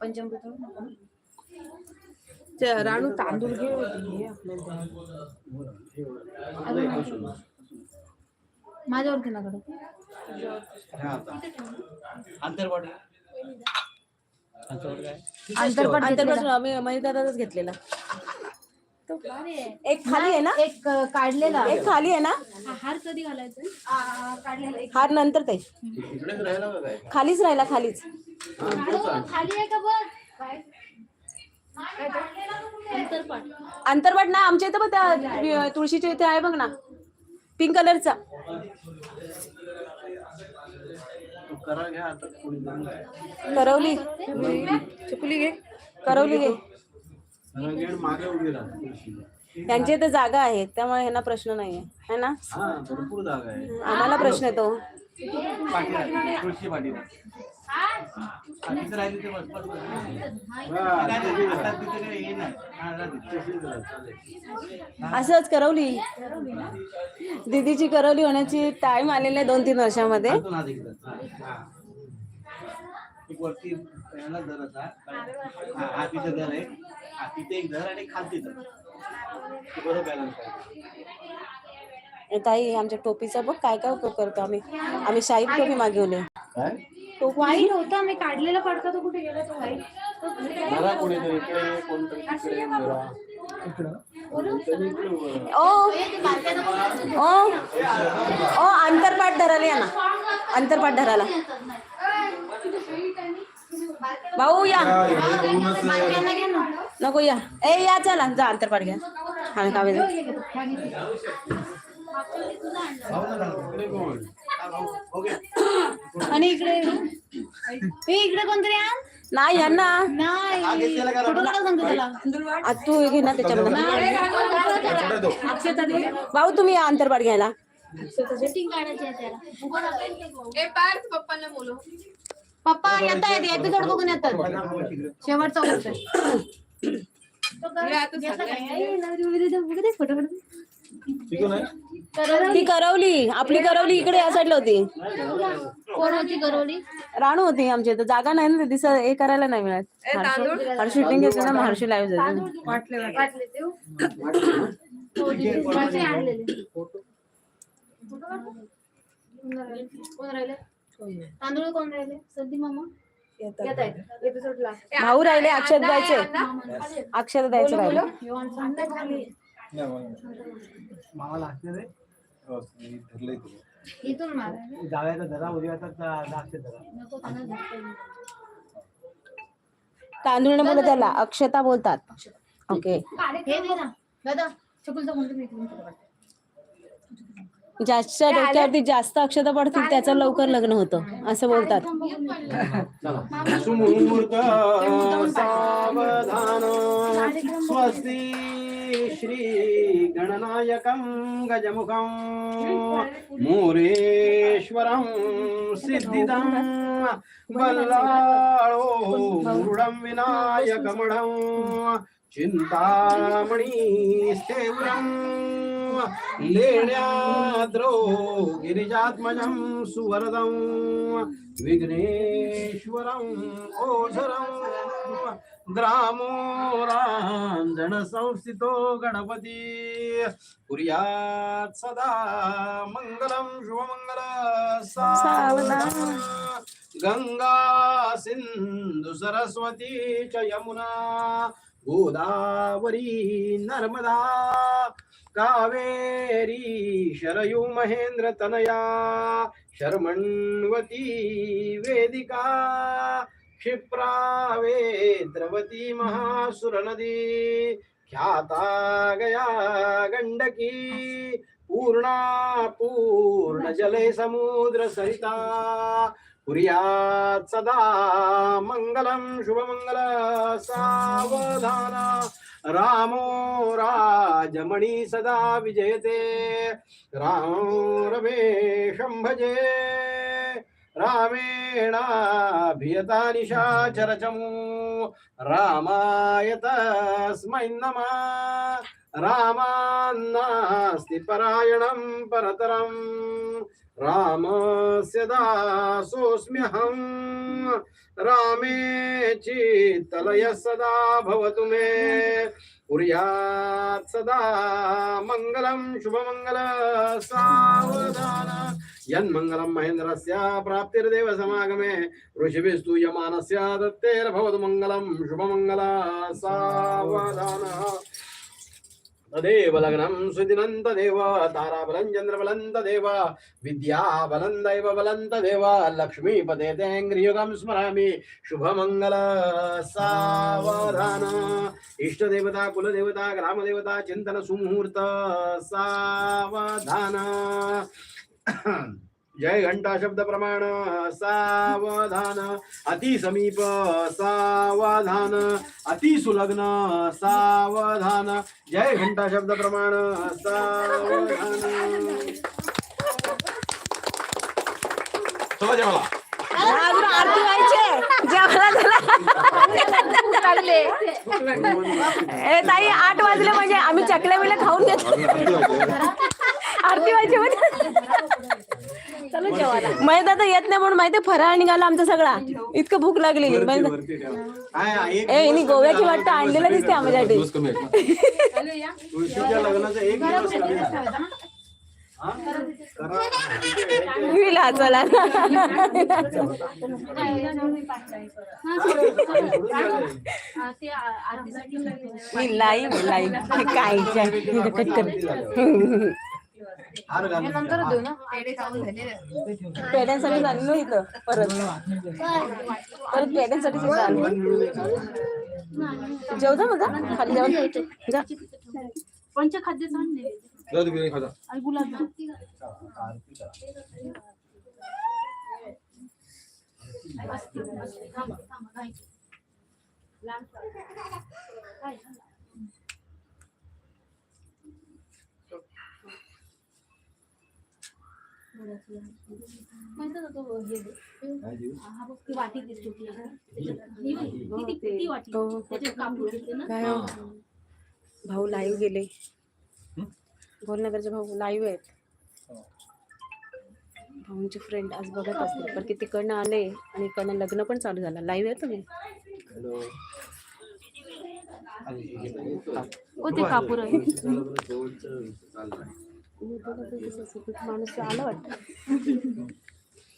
पंचमृत राणू तांदूळ घे हे आपल्याला नाही, बसून अंतरपट अंतरपासून घेतलेला. आम्ही मयदादाच घेतलेला. एक खाली आहे ना? एक काढलेला. एक खाली आहे ना? हार कधी घालायचा आ, काढलेला एक. हार नंतर ते खालीच राहिला खालीच. खाली आहे का बघ? काय? अंतरपाट ना आमच्या इथं पण त्या तुळशीच्या इथे आहे बघ ना. पिंक कलरचा. करा घ्या आता. करवली. चुकली घे. करवली घे. मागे उभी तुळशीला. इथे जागा आहे त्यामुळे ह्यांना प्रश्न नाहीये. है ना? हा भरपूर जागा आहे. आम्हाला प्रश्न येतो. तुळशी ते बस बस असंच करवली. दीदीची करवली होण्याची टाइम आलेली आहे दोन तीन वर्षामध्ये. एक वरती याला आहे एक आणि खालती धर. बॅलन्स आहे ताई आमच्या टोपीचा बघ काय काय उपयोग करतो आम्ही. आम्ही शाही टोपी मागवली. काय? वाईट होता मी काढलेला तो कुठे गेला तो वाईट. धरा कोणीतरी इकडे कोणतरी तिकडे धरा. कोणीतरी इकडे. उभं राहा. ओ ओ ओ अंतरपाठ धरायला या ना. अंतरपाठ धरायला. भाऊ या. नको या. ए या चला. जा अंतरपाठ घ्या. आम्ही कावे आणि इकडे ए, इकडे कोणतरी आण. नाही यांना. नाही. फोटो काढा सांगतो त्याला. आ, तू घे ना त्याच्यामध्ये. भाऊ तुम्ही या अंतरपाठ घ्यायला. शूटिंग काढायची आहे त्याला. पप्पा येत आहेत एपिसोड बघून येतात. शेवटचा फोटो? ती करवली. आपली करवली इकडे या साईडला होती. कोण होती गरवली राणू होती आमच्या इथं जागा नाही ना दिस हे करायला नाही मिळत. हर्षू शूटिंग घेते ना मग हर्षू लाईव्ह जाते वाटले ते दिदी. वाटले आणलेले. कोण राहिले? तांदूळ कोण राहिले? सध्या मामा? येत आहेत. एपिसोडला भाऊ राहिले अक्षत द्यायचे अक्षत द्यायचे राहिले. रे. हो, धरलंय तुला. जाव्याचा धरा उद्याचा धरा. तांदूळ बोलत त्याला अक्षता बोलतात. ओके हे. ज्याच्या डोक्यावरती जास्त अक्षता पडतील त्याचं लवकर लग्न होतं असं बोलतात. स्वस्ती श्री गणनायकं गजमुखं मोरेश्वरं सिद्धिदं वल्लाळो मृडं विनायकमढं चिन्तामणि स्थेवरं लेण्याद्रो गिरिजात्मजं सुवरदं विघ्नेश्वरं ओझरं ग्रामो राञ्जन संस्थितो गणपती. कुर्यात् सदा मङ्गलं शुभमङ्गल सावना गंगा सिंधु सरस्वती च यमुना गोदावरी नर्मदा कावेरी शरयु महेंद्र तनया शर्मण्वती वेदिका क्षिप्रावे वेद्रवती महासुरनदी ख्याता गया गंडकी पूर्णा पूर्ण जले समुद्र सरिता कुर्यात् सदा मङ्गलं शुभमङ्गल सावधाना रामो राजमणि सदा विजयते रामो रमेशं भजे रामेणाभियता निशाचरचमू रामाय तस्मै नमः। रामान्नास्ति परायणं परतरं। रामस्य दासोऽस्म्यहम् रामे चित्तलयः सदा भवतु मे। कुर्यात् सदा मङ्गलं शुभमङ्गल सावधान। यन्मङ्गलं महेन्द्रस्य प्राप्तिर्देव समागमे ऋषिभिस्तूयमानस्य दत्तेर्भवतु मङ्गलं शुभमङ्गला सावधान। तदेव लग्नं सुदिनन्तदेव ताराबलं चन्द्रबलं तदेव विद्याबलं दैव बलं स्मरामि शुभमङ्गल सावधान। इष्टदेवता कुलदेवता ग्रामदेवता चिंतन सुमुहूर्त सावधान। जय घंटा शब्द प्रमाण सावधान अति समीप सावधान अति सुलग्न सावधान. जय घंटा शब्द प्रमाण सावधान. अजून आरती व्हायची ताई आठ वाजले म्हणजे आम्ही चकल्या बिल्या खाऊन घेतो आरती व्हायची म्हणजे चलो जेवायला माहीत आता येत नाही म्हणून माहिती फराळ निघाला आमचा सगळा. इतकं भूक लागलेली माहीत ए गोव्याची वाटतं आणलेलं दिसते आमच्यासाठी. हा? लाईव्ह लाईव्ह काय कट कर नंतर. देऊ ना. पेड्यांसाठी झालेलो इथं परत. परत पेड्यांसाठी. जेवता मग खाली जेवण जा. पंचखाद्य सांग जाऊ दे, बिर्याणी खाजा. आणि गुलाबजाम आरती करा. थांबा थांबा नाही लांब काय झालं? माहिती का तो हे काय देऊ? हा बघ ती वाटी दिसते ती त्याच्यात. ही बघ, ती- ती- ती वाटी हो. त्याच्यात कापूर दिसते ना काय हो? भाऊ लाईव्ह गेले. गोलनगरचे भाऊ लाईव्ह आहेत. भाऊंचे फ्रेंड आज बघत असतील पण ते तिकडनं आले आणि इकडनं लग्न पण चालू झालं. लाईव्ह आहे तुम्ही? हे? ओ ते कापूर आहे. माणूस आला वाटतं.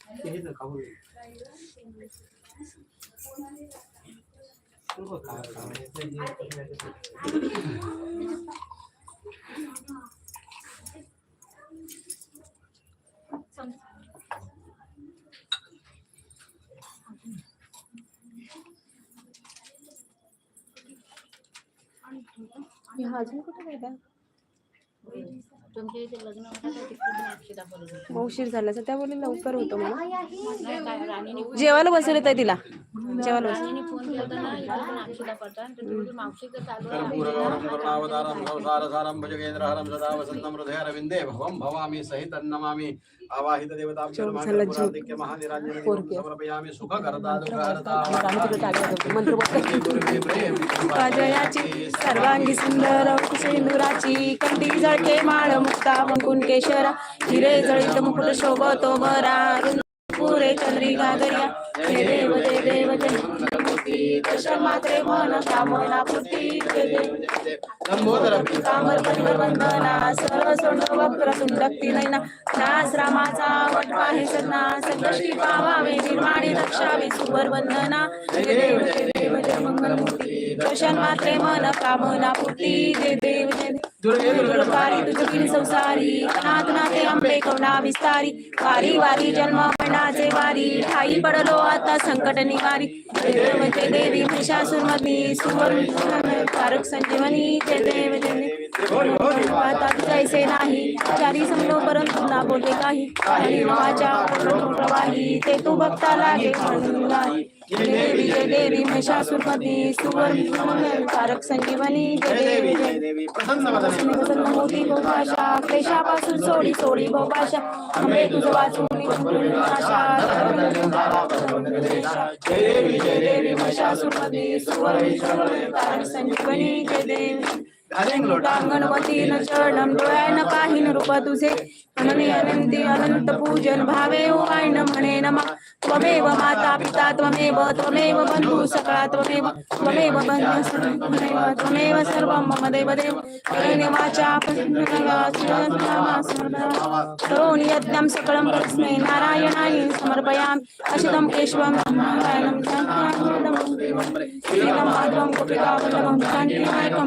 हे काय- हा अजून कुठे तुमच्या इथे लग्न होतं तर तिकडे अक्षता बोलत होती. उशीर झाला तर त्या बोलले लवकर होतं मला नाही काय राणीने जेवायला बसवले ताई तिला. जेवायला बस राणीने फोन केला होता ना इकडे पण अक्षता पडतात तर ती बोलली, मावशीचं चालू आहे. कर्पूरगौरं करुणावतारं संसारसारं भुजगेन्द्रहरं सदा वसन्तं हृदयारविन्दे भवं भवामि सहितं नमामि आवाहित सर्वांगी सुंदर सिंदुराची कंठी जळके माळ मुक्ता मंकुन केशरा हिरे जळित मुकुट शोभतो बरा पुरे चंद्रिका दर्या हे देव जय देव. मात्रे मन कामना कामर वंदना सर्व सोंड वक्र नैना. दास रामाचा वटवा हे सन्ना संकष्टी पावावे निर्माणी रक्षावे सुवर वंदना जय देव जय देव जय मंगलमूर्ती. दर्शन मात्रे मन कामना पूर्ती जय देव दुर्गारी तुझी संसारी अनाथ नाथे आंबे कवना विस्तारी. वारी वारी जन्म मरणाचे वारी. ठाई पडलो आता संकट निवारी. देव देवी महिषासुरमर्दी सुवर्ण कारक संजीवनी. जय देव आता जैसे नाही. चारी समलो परंतु ना बोले काही. प्रवाही. ते तू भक्ता लागे म्हणून नाही. जय देवी जय देवी महिषासुरमर्दी सुवर्ण कारक संजीवनी जय देवी जय देवी प्रसन्न मोठी भाषा क्लेशापासून सोडी सोडी भाषा आंबे तुझं वाचून जय देवी जय देवी महिषासुरमर्दिनी सुवर्णेश्वरी संजीवनी जय देवी रूप तुझे. अननी अनंती अनंत पूजन भावे ओ म्हणे नमा. त्वमेव माता पिता त्वमेव त्वमेव बंधू सखा त्वमेव त्वमेव बंधु त्वमेव त्वमेव मम देव देव वाचा नारायणाय समर्पयामि. अशतं केशवं नारायणं माधवं गोपिकावल्लभं शान्तिनायकं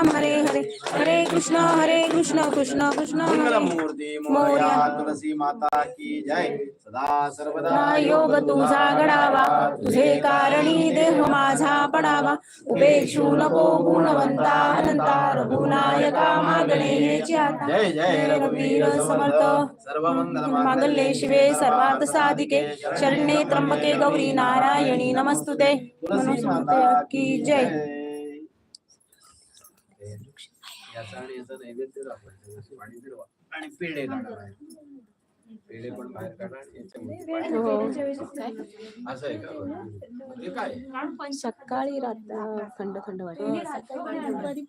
हरे कृष्ण हरे कृष्ण कृष्ण कृष्ण. मूर्ती मोरया तुलसी माता की जय। सदा सर्वदा योग तुझा घडावा तुझे कारणी देह माझा पडावा. उपेक्षू नको गुणवंता अनंता रघुनायका मागणे जय जय रघुवीर समर्थ सर्व मंगल मांगल्ये शिवे सर्वार्थ साधिके शरण्ये त्र्यंबके गौरी नारायणी नमस्तुते. की जय। याचा आणि याचा नैवेद्य दाखवायचा जशी पाणी फिरवा आणि पेढे काढा. पेढे पण बाहेर काढा आणि हो. असं आहे का बरं. हे काय? सकाळी रात्र थंड थंड नैवेद्यार्थे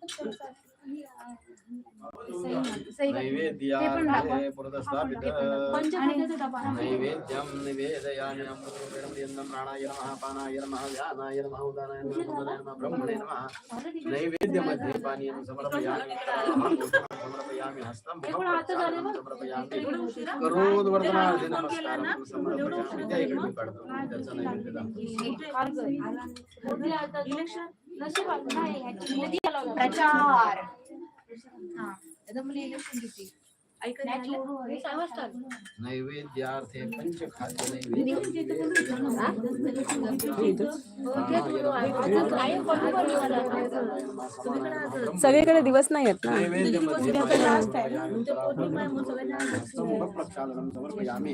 पुरतस्थापित नैवेद्यं निवेदयामि अमृतरूपेण प्रियन्नं प्राणाय नमः पानाय नमः व्यानाय नमः उदानाय नमः सुमनाय नमः ब्रह्मणे नमः नैवेद्यमध्ये पानीयं समर्पयामि करामहं पुष्पं समर्पयामि हस्तं मुखं समर्पयामि करोद्वर्धनार्थे नमस्कारं समर्पयामि त्या इकडे मी काढतो त्याचा नैवेद्य पंचखाद्य नैवेद्य. सगळीकडे दिवस नाही येत ना. प्रक्षालनं समर्पयामि.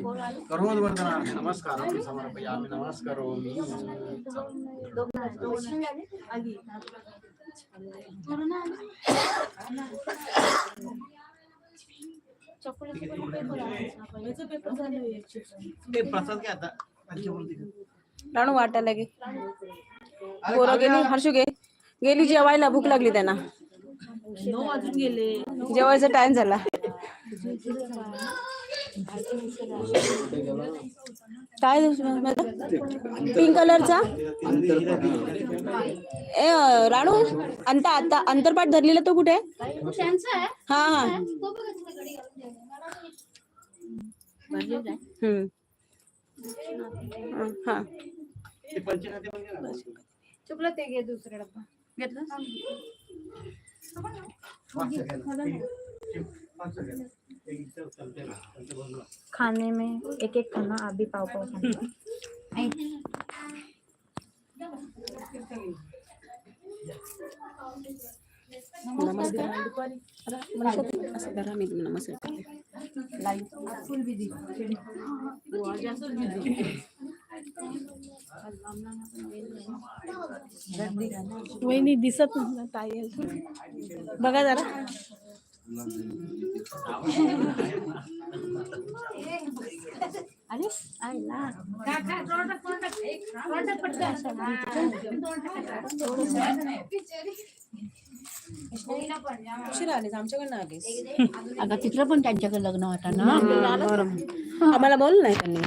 करोद्वर्धनार्थे नमस्कारं समर्पयामि. ते प्रसाद घ्या आता पंचमूर्ती राणू वाटायला गे पोरं गेली हर्षू गे गेली जेवायला भूक लागली त्यांना. जेवायचा टाइम झाला. काय पिंक कलरचा ए अं, राणू अंता आता अंतरपाठ धरलेला तो कुठे? आहे? हा हा. हा, हा ते पंचखाद्य पण घ्या ना. चुकलं ते घे दुसरा डब्बा घेतलं मागचं घ्या ना. मागचं घ्या. ते इथं चालतंय ना. पंचभौतिक. खाने में एक एक खाना अभी पाव पाव खाना नमस्कार असं धरा मी नमस्कार करते. वहिनी दिसत नाही ताई बघा जरा अरे उशीर आलीस आमच्याकडनं आलीस. अगं तिथलं पण त्यांच्याकडे लग्न होता ना? आम्हाला बोल नाही त्यांनी.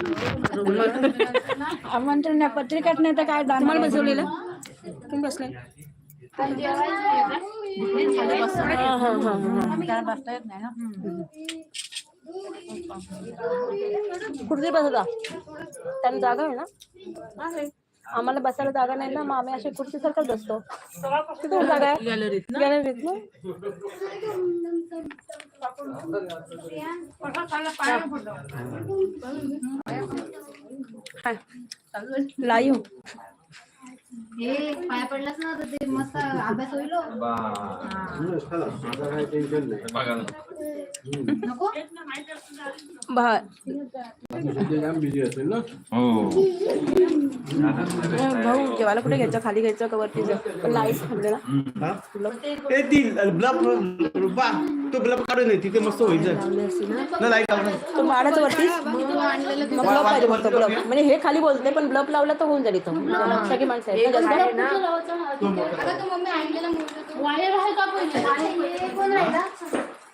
आमंत्रण पत्रिकाच नाही तर काय तुम्हाला बसवलेलं? तुम्ही बसले. हा, हा, त्यानं बसता त्यांना जागा आहे ना आम्हाला बसायला जागा नाही ना मग आम्ही अशा खुर्ची सारखंच बसतो. कुठे जागा आहे गॅलरीत गॅलरीत लाईव्ह हे पाय पडलास ना तर ते मस्त अभ्यास होईल हो. माझं काही टेन्शन नाही नको? भा- सध्या जाम बिझी असेल ना भाऊ जेवायला कुठे घ्यायचं? खाली घ्यायचं का वरती लाइट थांबले ना. ते ती ब्लब बा तो ब्लब काढून ये, तिथे मस्त होईल जर. ना लाइट लावून तो बाळाचं वरती? ब्लप पाहिजे फक्त म्हणजे हे खाली बोलते पण ब्लप लावला तर होऊन जाईल इथं. सगळी माणसं. आहेत ना? जास्त अगं तो मम्मी ऐकलेला वायर आहे का पहिले हे कोण? राहिला?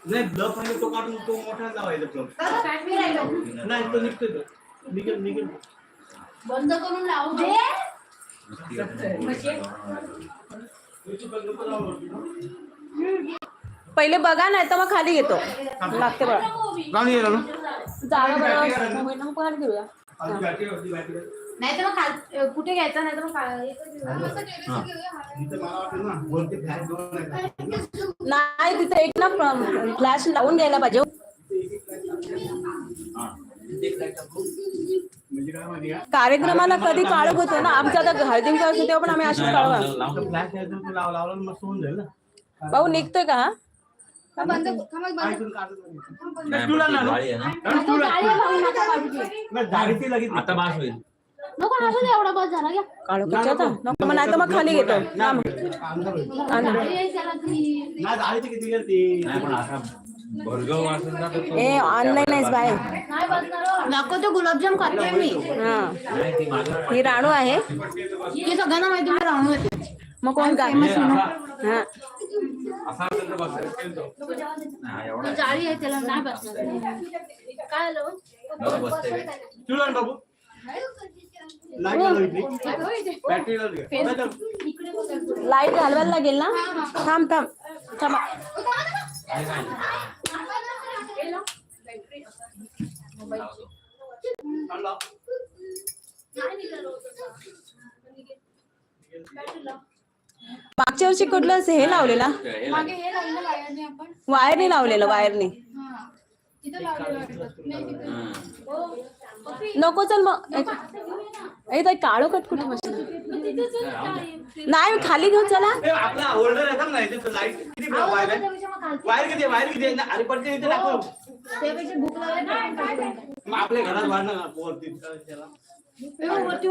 नाही म्हणजे तो काढून तो मोठा लावायचा ब्लब नाही तो निघतोय तो. निघेल निघेल. बंद करून लावू दे. पहिले बघा नाही तर मग खाली घेतो लागते बघा. जागा खाली घेऊया. नाही तर मग खाल- कुठे घ्यायचा? नाही तर मग. नाही तिथे एक ना फ्लॅश लावून घ्यायला पाहिजे. म्हणजे कार्यक्रमाला कधी काळोख होतो ना आमच्या आता हळदी करतो तेव्हा पण आम्ही जाईल ना. भाऊ निघतोय का? आता बास होईल. नको असू दे एवढा बस झाला घ्या. काळोखीच्या आता. नको मग नाही तर मग खाली घेतो ना मग. गाडी आहे ती भरगाव ना तर तो- ए ऑनलाईन आहेस नाही बसणार हो. नको तो गुलाबजाम खातोय मी. हा. नाही, ती माझं ही राणू आहे. हे सगळ्यांना माहिती मी राहू येते मग कोण का? हे. असा असा असेल तर बसेल. नाही, एवढा ती जाळी आहे त्याला नाही बसणार. काय आलं? बरं बसते. काय? तुला ना बाबू लाइट बॅटरी लावली. लाइट घालवायला लागेल ना? थांब थांब. थांब. मागच्या वर्षी कुठलं असं हे लावलेला? हे मागे हे लावलं वायरने आपण वायरने लावलेलं वायरने. हा. तिथं लावलेलं वाटतं. नाही तिथं. हं. नको चल मग ए, ताई काळो कट कुठे बसला? नाही मी खाली घेऊन चला ए, आपला होल्डर आहे थांब ना इथे लाइट किती आहो, वायर आहे. वायर किती आहे? वायर किती आहे ना अरे पडते इथे टाकू त्यापेक्षा भूक लागली तर आपण खाली. मग आपल्या घरात वाढणार वरती त्याला वरती